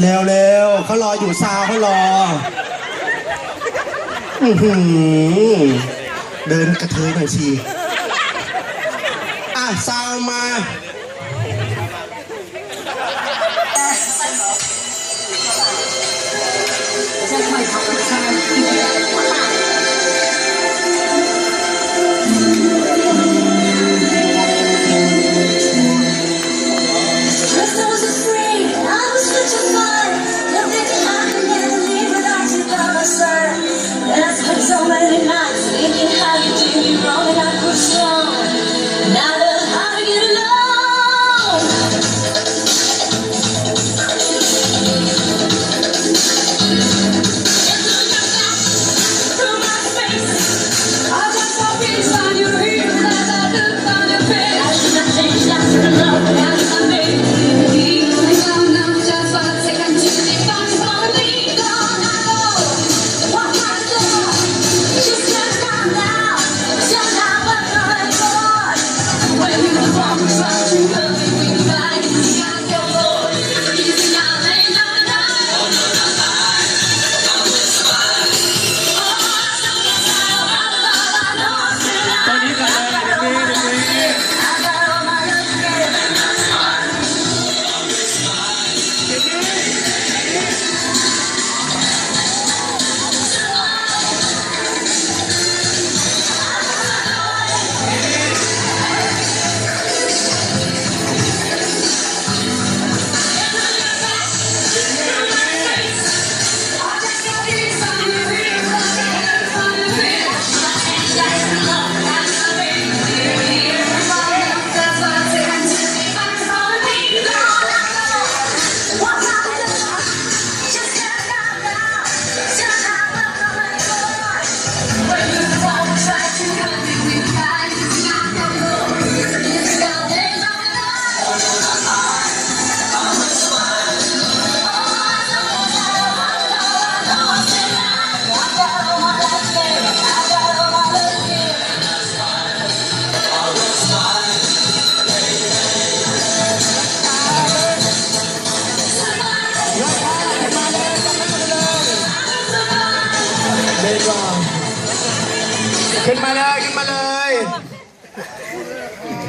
เร็วเร็วเขารออยู่ซาวเขารออื้อหือเดินกระเทยหน่อยสิอะซาวมาใช่ใช่ใช่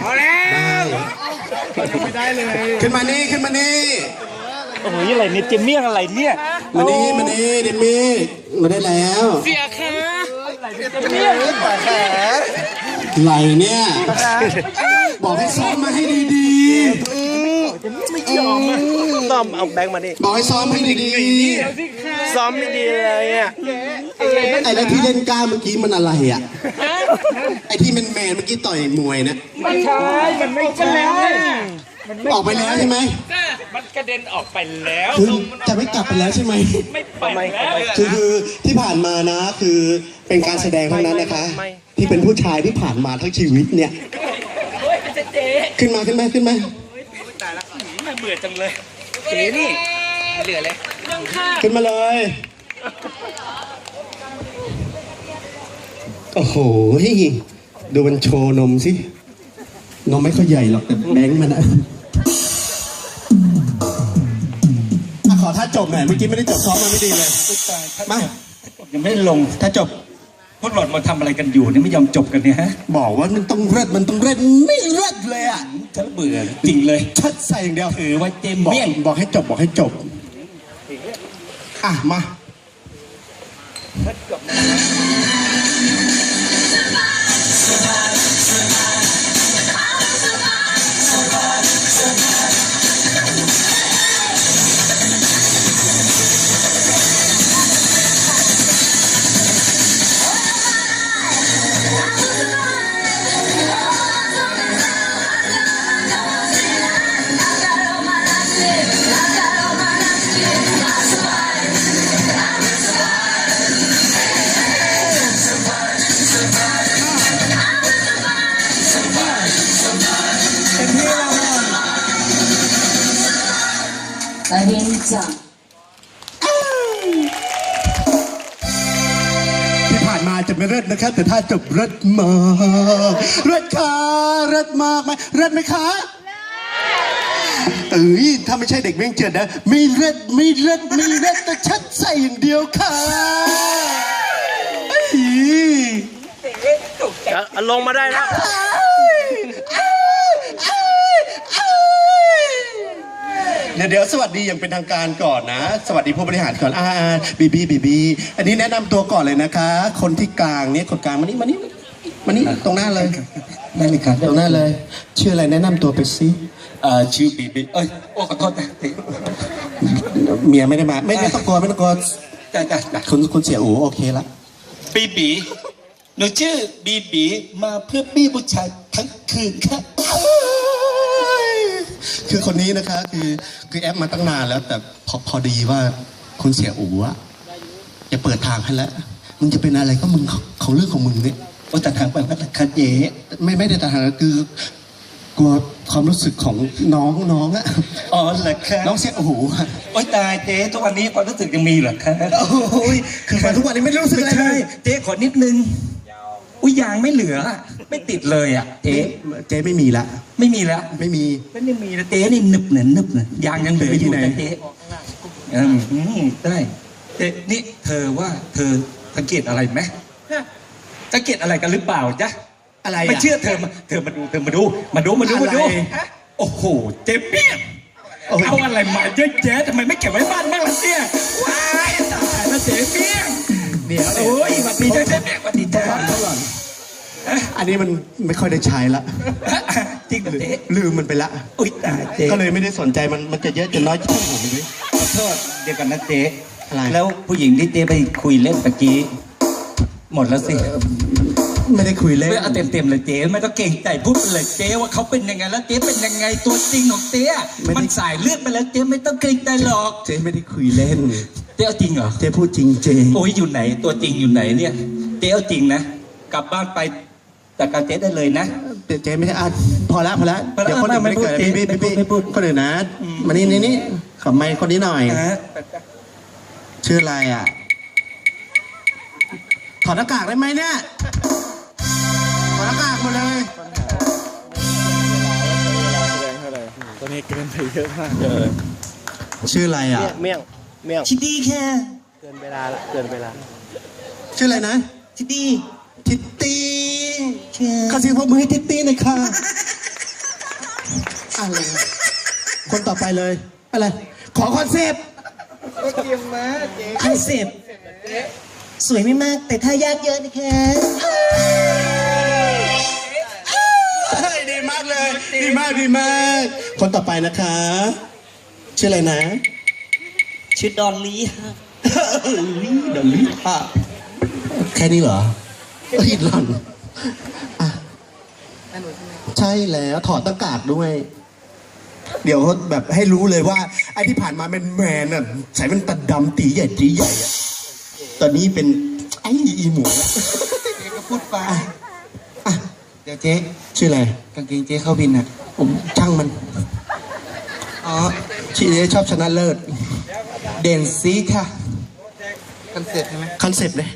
พอแล้วไม่ได้เลย ขึ้นมานี่ขึ้นมานี่โอ้โหอะไรเนี่ยเจมเมี่ยงอะไรเนี่ยมานี่มานี่เดมมี่มาได้แล้วเสียค่ะไหลเนี่ยบอกให้ซ้อมมาให้ดีต้อม เอาแบงค์มาดิๆบอกให้ซ้อมให้ดีซ้อมไม่ดีเลยอะๆไอ้แล้วที่เล่นกล้ามเมื่อกี้มันอะไรอะไอ้ที่แมนแมนๆเมื่อกี้ต่อยมวยนะไม่ใช่มันไม่ใช่ออกไปแล้วใช่ไหมมันกระเด็นออกไปแล้วคือจะไม่กลับไปแล้วใช่ไหม ไม่ไปแล้วคือคือที่ผ่านมานะคือเป็นการแสดงเท่านั้นนะคะ ที่เป็นผู้ชายที่ผ่านมาทั้งชีวิตเนี่ย เฮ้ยเจ๊เจ๊ขึ้นมาขึ้นมาขึ้นมาน่าเบื่อจังเลย เจ๊นี่เหลือเลยยังค่ะขึ้นมาเลย โอ้โห ดูมันโชว์นมสิ นมไม่ค่อยใหญ่หรอก แต่แบงค์มันอะอะขอท่าจบหน่อย เมื่อกี้ไม่ได้จบซ้อมมาไม่ดีเลย มา ยังไม่ลง ถ้าจบ พวกหลอดมาทำอะไรกันอยู่เนี่ยไม่ยอมจบกันเนี่ยฮะบอกว่ามันต้องเร็ดมันต้องเร็ดไม่เร็ดเลยอะฉันเบื่อจริงเลยชัดใส่อย่างเดียวถือว่าเจมบอกเมี่ยงบอกให้จบบอกให้จบอะมา I didn't jump. ที่ผ่านมาจะไม่เลิศนะครับ แต่ถ้าจบเลิศมากเลิศค่ะเลิศมากไหมเลิศไหมคะเอ้ยถ้าไม่ใช่เด็กเม่งเจิดนะ ไม่เลิศไม่เลิศไม่เลิศแต่ชัดใส่อย่างเดียวค่ะเอ้ย เอาลงมาได้นะ เดี๋ยวเดี๋ยวสวัสดีอย่างเป็นทางการก่อนนะ สวัสดีผู้บริหารก่อนอ่าบีบีบีบีอันนี้แนะนำตัวก่อนเลยนะคะ คนที่กลางเนี่ยคนกลางมานี่มานี่มานี่ตรงหน้าเลย ได้เลยครับตรงหน้าเลย ชื่ออะไรแนะนำตัวไปสิเอ่อชื่อบีบีเอ้ยโอ้ขอโทษนะเมียไม่ได้มาไม่ไม่ต้องกลัวไม่ต้องกลัวจ้าจ้าจ้าคุณคุณเสียอูโอเคละ บีบีหนูชื่อบีบีมาเพื่อบี้ผู้ชายทั้งคืนค่ะ คือคนนี้นะคะคือคือแอปมาตั้งนานแล้ว แต่พอพอดีว่าคุณเสียอูอะจะเปิดทางให้แล้วมึงจะเป็นอะไรก็มึงของของเรื่องของมึงเนี่ยโอ้แต่ทางไปพัฒนาเจ๊ไม่ไม่ได้แต่ทางคือกลัวความรู้สึกของน้องน้องอะอ๋อเหรอคะน้องเสียอูอะโอ้ยตายเจ๊ทุกวันนี้ความรู้สึกยังมีเหรอคะโอ้ยคือมาทุกวันนี้ไม่รู้สึกอะไรไม่เลใช่ยเจ๊ขอนิดนึง อุ้ยยางไม่เหลือไม่ติดเลยอะเจ๊เจ๊ไม่มีละ ไม่มีแล้วไม่มีไม่ได้มีนะเจ๊นี่นึบเหนือนึบเหนือยางยังเหลืออยู่ไปที่ไหนนะเจ๊อืมอืมได้เจ๊นี่เธอว่าเธอสังเกตอะไรไหมสังเกตอะไรกันหรือเปล่าจ๊ะอะไรไม่อะเชื่อเธอมาเธอมาดูเธอมาดูมาดูมาดูมาดูอะไรโอ้โหเจ๊เปี้ยงโอ้ยเอาอะไรมาเยอะแยะทำไมไม่เก็บไว้บ้านบ้างล่ะเนี่ยว้ายตายแล้วเจ๊เปี้ยงเดี๋ยวโอ้ยสวัสดีจ้าเจ๊เปี้ยงสวัสดีจ้า อันนี้มันไม่ค่อยได้ใช้ละจริงเหรอเจ๊ลืมมันไปละ อุ้ยตายเจ๊ก็เลยไม่ได้สนใจมันมันจะเยอะจะน้อยช่างผมดิขอโทษเดี๋ยวกันนะเจ๊อะไร แล้วผู้หญิงที่เจ๊ไปคุยเล่นตะกี้ หมดแล้วสิไม่ได้คุยเล่นไม่เอาเต็มๆเลยเจ๊ไม่ต้องเก่งใจพูดไปเลยเจ๊ว่าเขาเป็นยังไงแล้วเจ๊เป็นยังไงตัวจริงของเจ๊อะไม่ได้ มันสายเลือดไปแล้วเจ๊ไม่ต้องเกรงใจหรอกเจ๊ไม่ได้คุยเล่น เจ๊เอาจริงเหรอ เจ๊พูดจริงเจ๊โอ้ยอยู่ไหนตัวจริงอยู่ไหนเนี่ย เจ๊เอาจริงนะ กลับบ้านไปจัดการเจ๊ได้เลยนะเจ๊ไม่ได้อะพอละพอละพอละเดี๋ยวคนอื่นไม่ได้เกิดไม่พี่พูพี่ดไม่พูดไม่พูดคนอื่นนะมานี่นี่นี่ขอไมค์คนนี้หน่อยฮะชื่ออะไรอะ ถอดหน้ากากได้ไหมเนี่ย ถอดหน้ากากหมดเลย ตอนนี้เกินไปเยอะมากชื่ออะไรอะ เมี่ยง เมี่ยง ชิดดีแค่เกินเวลาละ เกินเวลา ชื่ออะไรนะ ชิดดี ทิตตี้แค่ขอเสียงปรบมือให้ทิตตี้หน่อยค่ะอะไรคนต่อไปเลย อะไร ขอคอนเซปต์คอนเซปต์สวยไม่มาก แต่ถ้ายากเยอะนะคะเฮ้ยดีมากเลย ดีมากดีมาก คนต่อไปนะคะ ชื่ออะไรนะ ชื่อดอนลีค่ะเดลิค่ะแค่นี้เหรอ เอ้ยหล่อนอะใช่แล้วถอดหน้ากากด้วย เดี๋ยวแบบให้รู้เลยว่าไอ้ที่ผ่านมาเป็นแมนอะใส่เป็นตัดดำตีใหญ่ตีใหญ่อะตอนนี้เป็นไอ้อีหมูแล้วเจ๊ก็พูดไปอะเดี๋ยวเจ๊ชื่ออะไรกางเกงเจ๊เข้าบินอะผมช่างมันอ๋อชื่อนี้ชอบชนะเลิศ เด่นซีค่ะคอนเซ็ปต์ใช่ไหมคอนเซปต์เลย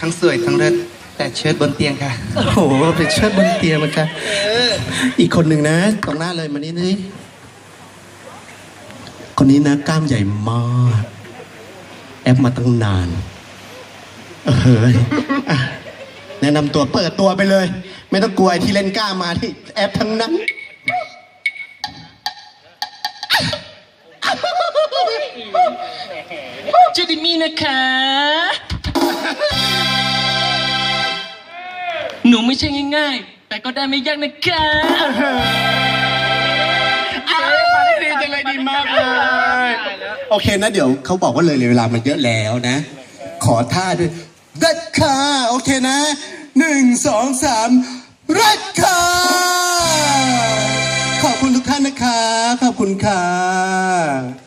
ทั้งสวยทั้งเลิศ แต่เชิดบนเตียงค่ะ โอ้โหเป็นเชิดบนเตียงมันค่ะอีกคนหนึ่งนะตรงหน้าเลยมานี่นี่คนนี้นะกล้ามใหญ่มาก แอปมาตั้งนาน เอออะแนะนำตัวเปิดตัวไปเลย ไม่ต้องกลัวไอ้ที่เล่นกล้ามมาที่แอปทั้งนั้นชื่อดิมี่นะคะห นูไม่ใช่ง่ายๆ แต่ก็ได้ไม่ยากนะคะดีจังเลยดีมากเลย โอเคนะเดี๋ยวเขาบอกว่าเลยเวลามันเยอะแล้วนะ ขอท่าด้วยรัดค่ะโอเคนะหนึ่งสองสามรัดค่ะขอบคุณทุกท่านนะคะ ขอบคุณค่ะ